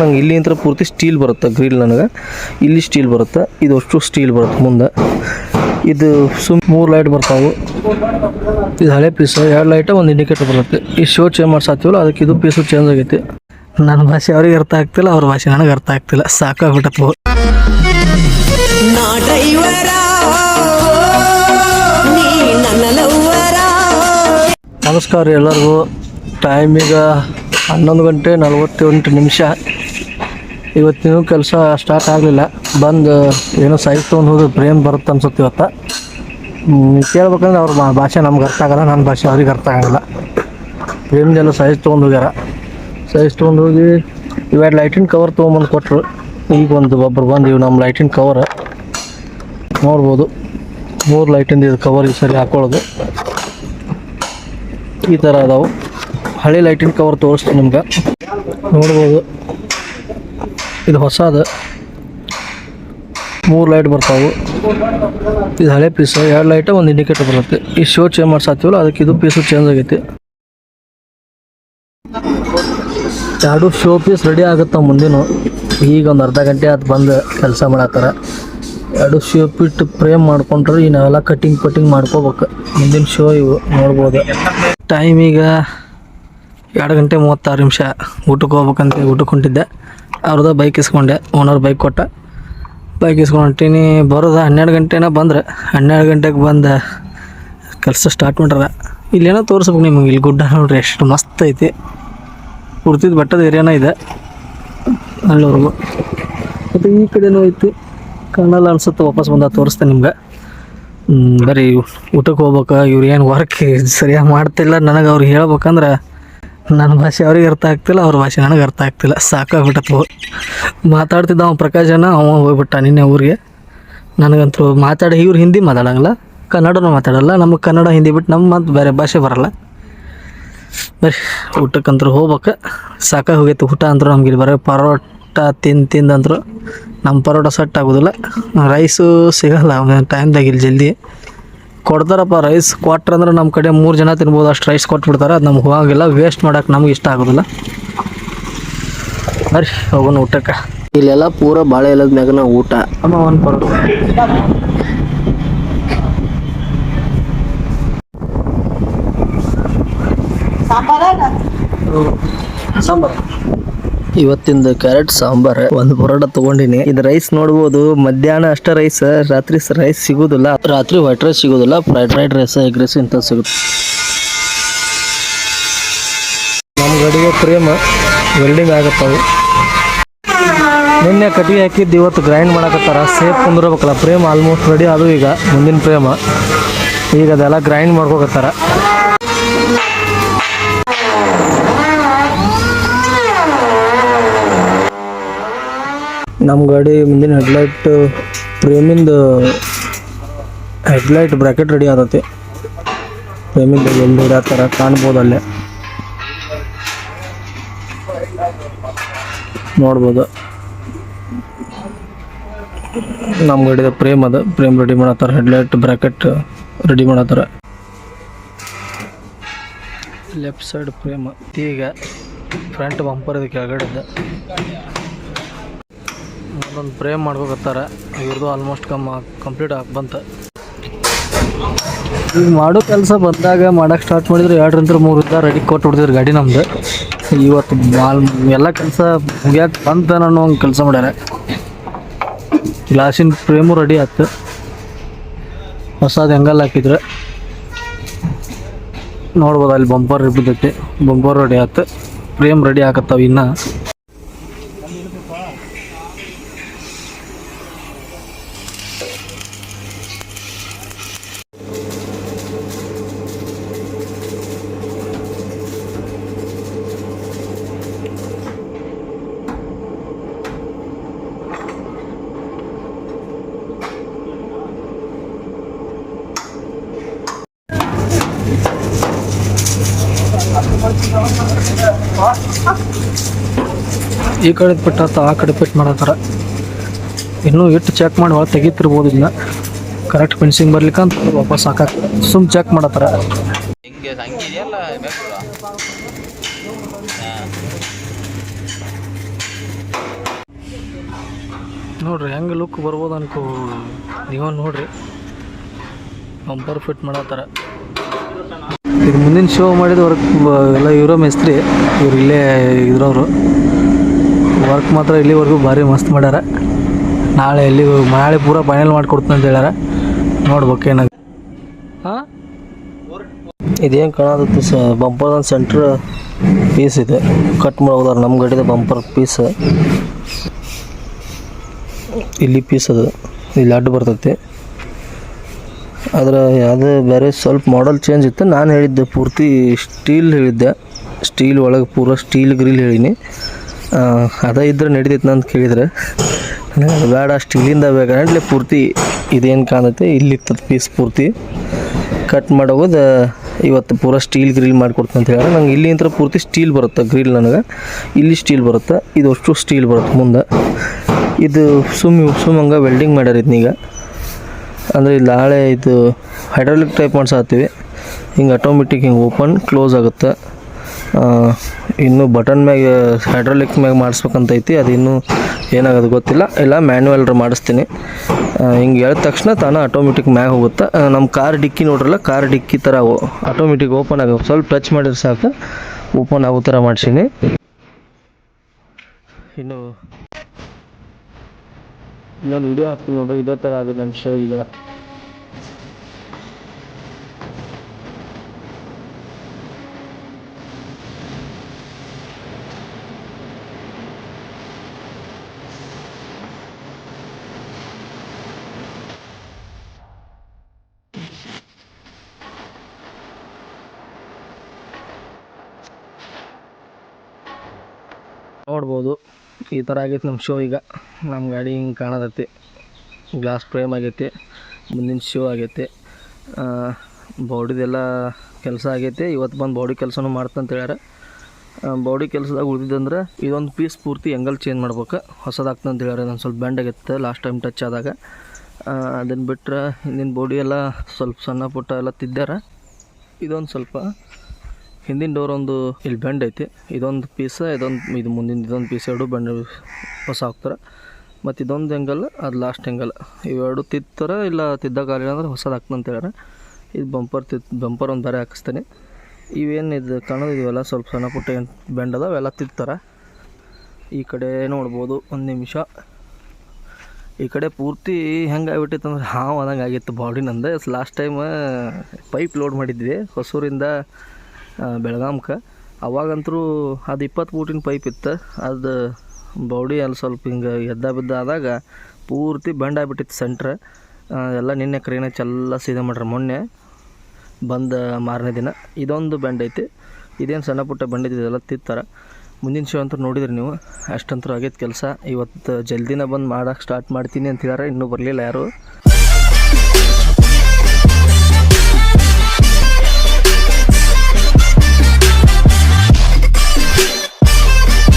ನಂಗೆ ಇಲ್ಲಿ ಅಂತ ಪೂರ್ತಿ ಸ್ಟೀಲ್ ಬರುತ್ತೆ ಗ್ರಿಲ್ ನನಗೆ. ಇಲ್ಲಿ ಸ್ಟೀಲ್ ಬರುತ್ತೆ ಇದು ಅಷ್ಟು ಸ್ಟೀಲ್ ಬರುತ್ತೆ ಮುಂದೆ. ಇದು ಸುಮ್ ಮೂರು ಲೈಟ್ ಬರ್ತಾವೆ. ಇದು ಹಳೆ ಪೀಸು ಎರಡು ಲೈಟ್ ಒಂದು ಇಂಡಿಕೇಟರ್ ಬರುತ್ತೆ. ಈ ಶೋ ಚೇಂಜ್ ಮಾಡ್ಸಾತೀವಲ್ಲ ಅದಕ್ಕೆ ಇದು ಪೀಸು ಚೇಂಜ್ ಆಗೈತಿ. ನನ್ನ ಭಾಷೆ ಅವ್ರಿಗೆ ಅರ್ಥ ಆಗ್ತಿಲ್ಲ ಅವ್ರ ಭಾಷೆ ನನಗೆ ಅರ್ಥ ಆಗ್ತಿಲ್ಲ. ಸಾಕಾಗ್ಬಿಟ್ಟತ್ತು ನಾ ಡ್ರೈವರ ನೀ ನನ್ನ ಲವ್ವರ ನಮಸ್ಕಾರ ಎಲ್ಲರಿಗೂ. ಟೈಮ್ ಈಗ ಹನ್ನೊಂದು ಗಂಟೆ ನಲ್ವತ್ತೆಂಟು ನಿಮಿಷ. ಇವತ್ತಿನ ಕೆಲಸ ಸ್ಟಾರ್ಟ್ ಆಗಲಿಲ್ಲ. ಬಂದು ಏನೋ ಸೈಜ್ ತೊಗೊಂಡು ಹೋದ್ರೆ ಪ್ರೇಮ್ ಬರುತ್ತೆ ಅನ್ಸುತ್ತೆ ಇವತ್ತು. ಕೇಳ್ಬೇಕಂದ್ರೆ ಅವ್ರ ಭಾಷೆ ನಮ್ಗೆ ಅರ್ಥ ಆಗಲ್ಲ ನನ್ನ ಭಾಷೆ ಅವ್ರಿಗೆ ಅರ್ಥ ಆಗಲ್ಲ. ಪ್ರೇಮ್ದೆಲ್ಲ ಸೈಜ್ ತೊಗೊಂಡು ಹೋಗ್ಯಾರ. ಸೈಜ್ ತೊಗೊಂಡು ಹೋಗಿ ಇವೆರಡು ಲೈಟಿನ ಕವರ್ ತೊಗೊಂಬಂದು ಕೊಟ್ಟರು ಈಗ ಒಂದು ಒಬ್ಬರು ಬಂದು ಇವು ನಮ್ಮ ಲೈಟಿನ ಕವರ್ ನೋಡ್ಬೋದು. ಮೂರು ಲೈಟಿಂದ ಇದು ಕವರ್ ಈ ಸರಿ ಹಾಕೊಳ್ಳೋದು. ಈ ಥರ ಅದಾವು. ಹಳೆ ಲೈಟಿನ ಕವರ್ ತೋರಿಸ್ತೀನಿ ನಿಮ್ಗೆ. ನೋಡ್ಬೋದು. ಇದು ಹೊಸದು. ಮೂರು ಲೈಟ್ ಬರ್ತಾವೆ. ಇದು ಹಳೆ ಪೀಸ್ ಎರಡು ಲೈಟ್ ಒಂದು ಇಂಡಿಕೇಟರ್ ಬರುತ್ತೆ. ಈ ಶೋ ಚೇಂಜ್ ಮಾಡ್ಸಾತೀವಲ್ಲ ಅದಕ್ಕೆ ಇದು ಪೀಸು ಚೇಂಜ್ ಆಗೈತಿ. ಎರಡು ಶೋ ಪೀಸ್ ರೆಡಿ ಆಗುತ್ತೆ ಮುಂದಿನ. ಈಗ ಒಂದು ಅರ್ಧ ಗಂಟೆ ಅದು ಬಂದು ಕೆಲಸ ಮಾಡತ್ತಾರ ಎರಡು ಶೋ ಪೀಟ್ ಫ್ರೇಮ್ ಮಾಡ್ಕೊಂಡ್ರೆ ಇನ್ನೆಲ್ಲ ಕಟಿಂಗ್ ಪಟ್ಟಿಂಗ್ ಮಾಡ್ಕೋಬೇಕು. ಮುಂದಿನ ಶೋ ಇವು, ನೋಡ್ಬೋದು. ಟೈಮ್ ಈಗ ಎರಡು ಗಂಟೆ ಮೂವತ್ತಾರು ನಿಮಿಷ. ಊಟಕ್ಕೆ ಹೋಗ್ಬೇಕಂತ ಊಟಕ್ಕೆ ಹೊಂಟಿದ್ದೆ. ಅವ್ರದ ಬೈಕ್ ಇಸ್ಕೊಂಡೆ ಓನರ್ ಬೈಕ್ ಕೊಟ್ಟ. ಬೈಕ್ ಇಸ್ಕೊಂಡು ಹೊಂಟೀನಿ ಬರೋದು ಹನ್ನೆರಡು ಗಂಟೆನ ಬಂದ್ರೆ. ಹನ್ನೆರಡು ಗಂಟೆಗೆ ಬಂದು ಕೆಲಸ ಸ್ಟಾರ್ಟ್ ಮಾಡ್ಯಾರ. ಇಲ್ಲೇನೋ ತೋರಿಸ್ಬೇಕು ನಿಮಗೆ, ಇಲ್ಲಿ ಗುಡ್ಡ ನೋಡ್ರಿ, ಎಷ್ಟು ಮಸ್ತ್ ಐತಿ. ಕುಡ್ತಿದ್ದು ಬೆಟ್ಟದ ಏರಿಯಾನ ಇದೆ. ಅಲ್ಲಿವರೆಗೂ ಮತ್ತು ಈ ಕಡೆನೂ ಐತಿ. ಕಣ್ಣಲ್ಲಿ ಅನ್ಸುತ್ತೆ, ವಾಪಸ್ ಬಂದ ತೋರಿಸ್ತೆ ನಿಮ್ಗೆ. ಬರೀ ಊಟಕ್ಕೆ ಹೋಗ್ಬೇಕು, ಇವ್ರು ಏನು ವರ್ಕ್ ಸರಿಯಾಗಿ ಮಾಡ್ತಿಲ್ಲ, ನನಗೆ ಅವ್ರು ಹೇಳ್ಬೇಕಂದ್ರೆ ನನ್ನ ಭಾಷೆ ಅವ್ರಿಗೆ ಅರ್ಥ ಆಗ್ತಿಲ್ಲ, ಅವ್ರ ಭಾಷೆ ನನಗೆ ಅರ್ಥ ಆಗ್ತಿಲ್ಲ. ಸಾಕಾಗ್ಬಿಟ್ಟತ್ತು ಮಾತಾಡ್ತಿದ್ದ ಅವ ಪ್ರಕಾಶನ ಅವ ಹೋಗ್ಬಿಟ್ಟ ನಿನ್ನೆ ಊರಿಗೆ. ನನಗಂತೂ ಮಾತಾಡಿ, ಇವ್ರು ಹಿಂದಿ ಮಾತಾಡೋಂಗಿಲ್ಲ. ಕನ್ನಡನೂ ಮಾತಾಡಲ್ಲ, ನಮಗೆ ಕನ್ನಡ, ಹಿಂದಿ ಬಿಟ್ಟು ನಮ್ಮ ಮತ್ತು ಬೇರೆ ಭಾಷೆ ಬರಲ್ಲ. ಬರೀ ಊಟಕ್ಕಂತೂ ಹೋಗ್ಬೇಕು. ಸಾಕಾಗಿ ಹೋಗೈತೆ ಊಟ ಅಂದರು ನಮ್ಗೆ ಇಲ್ಲಿ ಬರೋ ಪರೋಟ ತಿಂದು ತಿಂದಂದ್ರು ನಮ್ಮ ಪರೋಟ ಸೆಟ್ ಆಗೋದಿಲ್ಲ. ರೈಸು ಸಿಗಲ್ಲ ಟೈಮ್ದಾಗ ಇಲ್ಲಿ ಜಲ್ದಿ. ಕೊಡ್ತಾರಪ್ಪ ರೈಸ್ ಕೊಟ್ರಂದ್ರೆ ನಮ್ಮ ಕಡೆ ಮೂರು ಜನ ತಿನ್ಬೋದು ಅಷ್ಟು ರೈಸ್ ಕೊಟ್ಬಿಡ್ತಾರೆ. ಅದು ನಮ್ಗೆ ಹೋಗಂಗಿಲ್ಲ ವೇಸ್ಟ್ ಮಾಡೋಕೆ ನಮ್ಗೆ ಇಷ್ಟ ಆಗೋದಿಲ್ಲ. ಬರ್ರಿ ಹೋಗೋಣ ಊಟಕ್ಕೆ. ಇಲ್ಲೆಲ್ಲ ಪೂರ ಬಾಳೆ ಎಲದ ಮ್ಯಾಗನ ಊಟ. ಅಮ್ಮ ಒಂದು ಸಾಂಬಾರು. ಇವತ್ತಿಂದ ಕ್ಯಾರೆಟ್ ಸಾಂಬಾರ್ ಒಂದು ಪರೋಟ ತಗೊಂಡಿನಿ. ಇದು ರೈಸ್ ನೋಡ್ಬೋದು. ಮಧ್ಯಾಹ್ನ ಅಷ್ಟೇ ರೈಸ್ ರಾತ್ರಿ ರೈಸ್ ಸಿಗೋದಿಲ್ಲ. ರಾತ್ರಿ ವೈಟ್ ರೈಸ್ ಸಿಗೋದಿಲ್ಲ. Fried ride rice egg rice ಇಂಥ ಸಿಗುತ್ತೆ. ನಮ್ಮ ಗಡಿಗೆ ಪ್ರೇಮ ವೆಲ್ಡಿಂಗ್ ಆಗತ್ತವು ನಿನ್ನೆ ಕಟ್ಟಿಗೆ ಹಾಕಿದ್ದು ಇವತ್ತು ಗ್ರೈಂಡ್ ಮಾಡಕತ್ತಾರ. ಸೇಫ್ ಕುಂದಿರ್ಬೇಕಲ್ಲ, ಪ್ರೇಮ ಆಲ್ಮೋಸ್ಟ್ ರೆಡಿ ಅದು ಈಗ, ಮುಂದಿನ ಪ್ರೇಮ. ಈಗ ಅದೆಲ್ಲ ಗ್ರೈಂಡ್ ಮಾಡ್ಕೋಕತ್ತಾರ. ನಮ್ಮ ಗಾಡಿ ಮುಂದಿನ ಹೆಡ್ಲೈಟ್ ಪ್ರೇಮಿಂದ ಹೆಡ್ಲೈಟ್ ಬ್ರ್ಯಾಕೆಟ್ ರೆಡಿ ಆದತಿ. ಪ್ರೇಮಿಂದ ಎಲ್ಲಿ ಇಡತ್ತಾರ ಕಾಣ್ಬೋದು ಅಲ್ಲೇ. ನೋಡ್ಬೋದು. ನಮ್ಮ ಗಾಡಿದ ಪ್ರೇಮ್ ಅದ, ಪ್ರೇಮ್ ರೆಡಿ ಮಾಡತ್ತಾರ ಹೆಡ್ಲೈಟ್ ಬ್ರ್ಯಾಕೆಟ್ ರೆಡಿ ಮಾಡತ್ತಾರ. ಲೆಫ್ಟ್ ಸೈಡ್ ಪ್ರೇಮ್, ಈಗ ಫ್ರಂಟ್ ಬಂಪರ್ ಇದಕ್ಕೆ ಕೆಳಗಡೆ ಒಂದೊಂದು ಪ್ರೇಮ್ ಮಾಡ್ಕೋಕತ್ತಾರ ಇವ್ರದ್ದು ಆಲ್ಮೋಸ್ಟ್ ಕಮ್ ಕಂಪ್ಲೀಟ್ ಆಗಿ ಬಂತ. ಈಗ ಮಾಡೋ ಕೆಲಸ ಬಂದಾಗ ಮಾಡಕ್ಕೆ ಸ್ಟಾರ್ಟ್ ಮಾಡಿದ್ರು ಎರಡರಿಂದ ಮೂರು ಇದ್ದ ರೆಡಿ ಕೊಟ್ಟು ಬಿಡ್ತಿದ್ರು ಗಾಡಿ ನಮ್ದು. ಇವತ್ತು ಮಾಲ್ ಎಲ್ಲ ಕೆಲಸ ಮುಗಿಯಕ್ಕೆ ಬಂತ ನಾನು ಹಂಗೆ ಕೆಲಸ ಮಾಡ್ಯಾರ. ಗ್ಲಾಸಿನ ಫ್ರೇಮು ರೆಡಿ ಆಯ್ತು ಹೊಸದು ಹೆಂಗಲ್ಲ ಹಾಕಿದ್ರೆ. ನೋಡ್ಬೋದು ಅಲ್ಲಿ ಬಂಪರ್ ಬಿದ್ದೈತಿ ಬಂಪರ್ ರೆಡಿ ಆಯ್ತು ಫ್ರೇಮ್ ರೆಡಿ ಆಗತ್ತಾವ ಇನ್ನು. ಈ ಕಡೆ ಆತ ಆ ಕಡೆ ಪಿಟ್ ಮಾಡತ್ತಾರ ಇನ್ನೂ ಇಟ್ಟು ಚೆಕ್ ಮಾಡಿ ಒಳಗೆ ತೆಗಿತಿರ್ಬೋದು ಇಲ್ಲ ಕರೆಕ್ಟ್ ಫಿನಿಶಿಂಗ್ ಬರ್ಲಿಕ್ಕೆ ಅಂತ ವಾಪಸ್ ಹಾಕ ಸುಮ್ ಚೆಕ್ ಮಾಡತ್ತಾರ ನೋಡ್ರಿ ಹೆಂಗೆ ಲುಕ್ ಬರ್ಬೋದು ಅನ್ಕೋ ನೀವು ನೋಡ್ರಿ. ಬಂಪರ್ ಫಿಟ್ ಮಾಡತ್ತಾರ ಇದು ಮುಂದಿನ ಶೋ ಮಾಡಿದ ವರ್ಕ್ ಎಲ್ಲ ಇವರೋ ಮೇಸ್ತ್ರಿ ಇವ್ರು ಇಲ್ಲೇ ಇದ್ರವರು. ವರ್ಕ್ ಮಾತ್ರ ಇಲ್ಲಿವರೆಗೂ ಭಾರಿ ಮಸ್ತ್ ಮಾಡ್ಯಾರ. ನಾಳೆ ಎಲ್ಲಿ ನಾಳೆ ಪೂರ ಫೈನಲ್ ಮಾಡಿಕೊಡ್ತೀನಿ ಅಂತ ಹೇಳ್ಯಾರ. ನೋಡ್ಬೇಕು ಏನಾಗ ಹಾಂ? ಇದೇನು ಕಾಣತ್ತೆ ಸ ಬಂಪರ್ ಒಂದು ಸೆಂಟ್ರ್ ಪೀಸ್ ಇದೆ. ಕಟ್ ಮಾಡೋದಾರ ನಮ್ಮ ಗಡಿದ ಬಂಪರ್ ಪೀಸ್ ಇಲ್ಲಿ ಪೀಸ್ ಅದು. ಇಲ್ಲಿ ಅಡ್ಡು ಬರ್ತೈತಿ. ಆದರೆ ಅದು ಬೇರೆ ಸ್ವಲ್ಪ ಮಾಡಲ್ ಚೇಂಜ್ ಇತ್ತು. ನಾನು ಹೇಳಿದ್ದೆ ಪೂರ್ತಿ ಸ್ಟೀಲ್ ಹೇಳಿದ್ದೆ. ಸ್ಟೀಲ್ ಒಳಗೆ ಪೂರ ಸ್ಟೀಲ್ ಗ್ರಿಲ್ ಹೇಳೀನಿ. ಅದ ಇದ್ರೆ ನಡೀತೈತೆ ಅಂತ ಕೇಳಿದರೆ. ನನಗೆ ಬೇಡ ಸ್ಟೀಲಿಂದ ಬೇಕಂದ್ರೆ ಪೂರ್ತಿ ಇದೇನು ಕಾಣುತ್ತೆ? ಇಲ್ಲಿ ಪೀಸ್ ಪೂರ್ತಿ. ಕಟ್ ಮಾಡೋದು, ಇವತ್ತು ಪೂರ ಸ್ಟೀಲ್ ಗ್ರಿಲ್ ಮಾಡಿಕೊಡ್ತೀನಿ ಅಂತ ಹೇಳಿದ್ರೆ ನಂಗೆ ಇಲ್ಲಿ ಪೂರ್ತಿ ಸ್ಟೀಲ್ ಬರುತ್ತೆ ಗ್ರಿಲ್ ನನಗೆ. ಇಲ್ಲಿ ಸ್ಟೀಲ್ ಬರುತ್ತೆ. ಇದು ಅಷ್ಟು ಸ್ಟೀಲ್ ಬರುತ್ತೆ ಮುಂದೆ. ಇದು ಸುಮ್ ಸುಮ್ಮಂಗೆ ವೆಲ್ಡಿಂಗ್ ಮಾಡ್ಯಾರ ಇದನ್ನೀಗ ಅಂದರೆ ಇಲ್ಲಿ ನಾಳೆ ಇದು ಹೈಡ್ರಾಲಿಕ್ ಟೈಪ್ ಮಾಡ್ಸಾತೀವಿ ಹಿಂಗೆ ಆಟೋಮೆಟಿಕ್ ಹಿಂಗೆ ಓಪನ್ ಕ್ಲೋಸ್ ಆಗುತ್ತೆ. ಇನ್ನು ಬಟನ್ ಮ್ಯಾಗ ಹೈಡ್ರಾಲಿಕ್ ಮ್ಯಾಗ ಮಾಡಿಸ್ಬೇಕಂತ ಐತಿ. ಅದು ಇನ್ನೂ ಏನಾಗೋದು ಗೊತ್ತಿಲ್ಲ. ಇಲ್ಲ ಮ್ಯಾನ್ಯುವಲ್ ಮಾಡಿಸ್ತೀನಿ. ಹಿಂಗೆ ಹೇಳಿದ ತಕ್ಷಣ ತಾನು ಆಟೋಮೆಟಿಕ್ ಮ್ಯಾಗ ಹೋಗುತ್ತೆ. ನಮ್ಮ ಕಾರ್ ಡಿಕ್ಕಿ ನೋಡ್ರಲ್ಲ ಕಾರ್ ಡಿಕ್ಕಿ ಥರ ಆಟೋಮೆಟಿಕ್ ಓಪನ್ ಆಗ, ಸ್ವಲ್ಪ ಟಚ್ ಮಾಡಿದ್ರೆ ಸಾಕು. ಓಪನ್ ಆಗೋ ಥರ ಮಾಡ್ಸೀನಿ. ಇನ್ನು ಇನ್ನೊಂದು ವಿಡಿಯೋ ಹಾಕ್ತೀನಿ ನೋಡ್ರಿ, ಇದೇ ಥರ ಆಗುತ್ತೆ ನನ್ನ ಶೋ ಈಗ. ನೋಡ್ಬೋದು. ಈ ಥರ ಆಗೈತೆ ನಮ್ಮ ಶೋ ಈಗ. ನಮ್ಮ ಗಾಡಿ ಹಿಂಗೆ ಕಾಣತೈತಿ. ಗ್ಲಾಸ್ ಫ್ರೇಮ್ ಆಗೈತಿ. ಮುಂದಿನ ಶೋ ಆಗೈತಿ. ಬಾಡಿದೆಲ್ಲ ಕೆಲಸ ಆಗೈತೆ. ಇವತ್ತು ಬಂದು ಬಾಡಿ ಕೆಲಸನೂ ಮಾಡ್ತಂತ ಹೇಳ್ಯಾರ. ಬಾಡಿ ಕೆಲಸದಾಗ ಉಳಿದಿದ್ದಂದ್ರೆ ಇದೊಂದು ಪೀಸ್ ಪೂರ್ತಿ ಎಂಗಲ್ ಚೇಂಜ್ ಮಾಡ್ಬೇಕು. ಹೊಸದಾಗ್ತಂತ ಹೇಳ್ಯಾರ. ನಾನು ಸ್ವಲ್ಪ ಬ್ಯಾಂಡ್ ಆಗೈತೆ. ಲಾಸ್ಟ್ ಟೈಮ್ ಟಚ್ ಆದಾಗ. ಅದನ್ನು ಬಿಟ್ಟರೆ ಹಿಂದಿನ ಬಾಡಿ ಎಲ್ಲ ಸ್ವಲ್ಪ ಸಣ್ಣ ಪುಟ್ಟ ಎಲ್ಲ ತಿದ್ದಾರ. ಇದೊಂದು ಸ್ವಲ್ಪ ಹಿಂದಿನ ಡೋರ್ ಒಂದು ಇಲ್ಲಿ ಬೆಂಡ್ ಐತಿ. ಇದೊಂದು ಪೀಸ್ ಇದೊಂದು ಇದು ಮುಂದಿನ ಇದೊಂದು ಪೀಸ್ ಎರಡು ಬೆಂಡ್ ಹೊಸ ಹಾಕ್ತಾರೆ. ಮತ್ತು ಇದೊಂದು ಎಂಗಲ್ ಅದು ಲಾಸ್ಟ್ ಎಂಗಲ್ ಇವೆರಡು ತಿತ್ತರ ಇಲ್ಲ ತಿದ್ದಕ್ಕಾಗಲಿಲ್ಲ ಅಂದ್ರೆ ಹೊಸದು ಹಾಕ್ತಂತ ಅಂತ ಹೇಳ್ಯಾರ. ಇದು ಬಂಪರ್ ತಿತ್ ಬಂಪರ್ ಒಂದು ಬೇರೆ ಹಾಕಿಸ್ತೀನಿ. ಇವೇನು ಇದು ಕಾಣೋದು ಇವೆಲ್ಲ ಸ್ವಲ್ಪ ಸಣ್ಣ ಪುಟ್ಟ ಏನು ಬೆಂಡ್ ಅದ ಅವೆಲ್ಲ ತಿತ್ತಾರೆ. ಈ ಕಡೆ ನೋಡ್ಬೋದು, ಒಂದು ನಿಮಿಷ. ಈ ಕಡೆ ಪೂರ್ತಿ ಹೆಂಗೆ ಆಗ್ಬಿಟ್ಟಿತ್ತು ಅಂದ್ರೆ ಹಾವು ಆದಂಗೆ ಆಗಿತ್ತು ಬಾಡಿ ನಂದು. ಲಾಸ್ಟ್ ಟೈಮ್ ಪೈಪ್ ಲೋಡ್ ಮಾಡಿದ್ವಿ. ಹೊಸೂರಿಂದ ಬೆಳಗಾಮ್ಕ ಅವಾಗಂತರೂ ಅದು ಇಪ್ಪತ್ತು ಫೂಟಿನ ಪೈಪ್ ಇತ್ತು. ಅದು ಬೌಡಿ ಅಲ್ಲಿ ಸ್ವಲ್ಪ ಹಿಂಗೆ ಎದ್ದ ಬಿದ್ದ ಆದಾಗ ಪೂರ್ತಿ ಬೆಂಡ್ ಬಿಟ್ಟಿತ್ತು ಸೆಂಟ್ರ್. ಎಲ್ಲ ನಿನ್ನೆ ಕ್ರೇನ ಚೆಲ್ಲ ಸೀದಾ ಮಾಡ್ರಿ. ಮೊನ್ನೆ ಬಂದ ಮಾರನೇ ದಿನ ಇದೊಂದು ಬೆಂಡ್ ಐತಿ. ಇದೇನು ಸಣ್ಣ ಪುಟ್ಟ ಬೆಂಡ್ ಇದೆಲ್ಲ ತಿತ್ತಾರೆ. ಮುಂದಿನ ಶೋ ಅಂತ ನೋಡಿದ್ರಿ ನೀವು. ಅಷ್ಟಂತೂ ಆಗೈತೆ ಕೆಲಸ. ಇವತ್ತು ಜಲ್ದಿನ ಬಂದು ಮಾಡೋಕೆ ಸ್ಟಾರ್ಟ್ ಮಾಡ್ತೀನಿ ಅಂತ ಹೇಳಾರೆ ಇನ್ನೂ ಬರಲಿಲ್ಲ ಯಾರು.